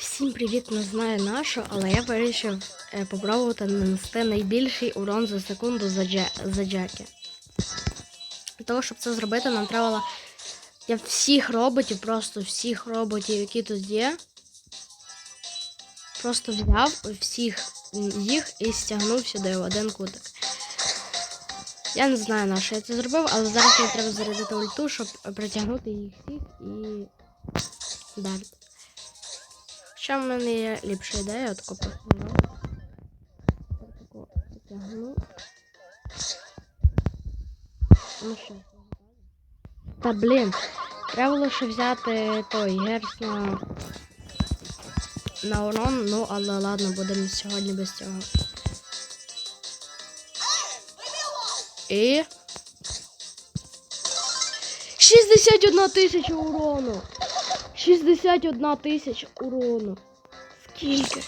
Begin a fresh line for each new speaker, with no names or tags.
Всім привіт, не знаю нашу, але я вирішив е, попробувати нанести найбільший урон за секунду за, Дже, за Джекі. Для того, щоб це зробити, нам треба. Я всіх роботів, просто всіх роботів, які тут є. Просто взяв всіх їх і стягнув сюди в один кутик. Я не знаю, на що я це зробив, але зараз мені треба зарядити ульту, щоб притягнути їх всіх і далі. Ще в мене є ліпша ідея, тако посуну. Тако потягну. Ну що? Та блін, треба було ще взяти той герц на, на урон, ну але ладно, будемо сьогодні без цього. І. 61 тисяча урону! 61 тисяч урону. Скільки?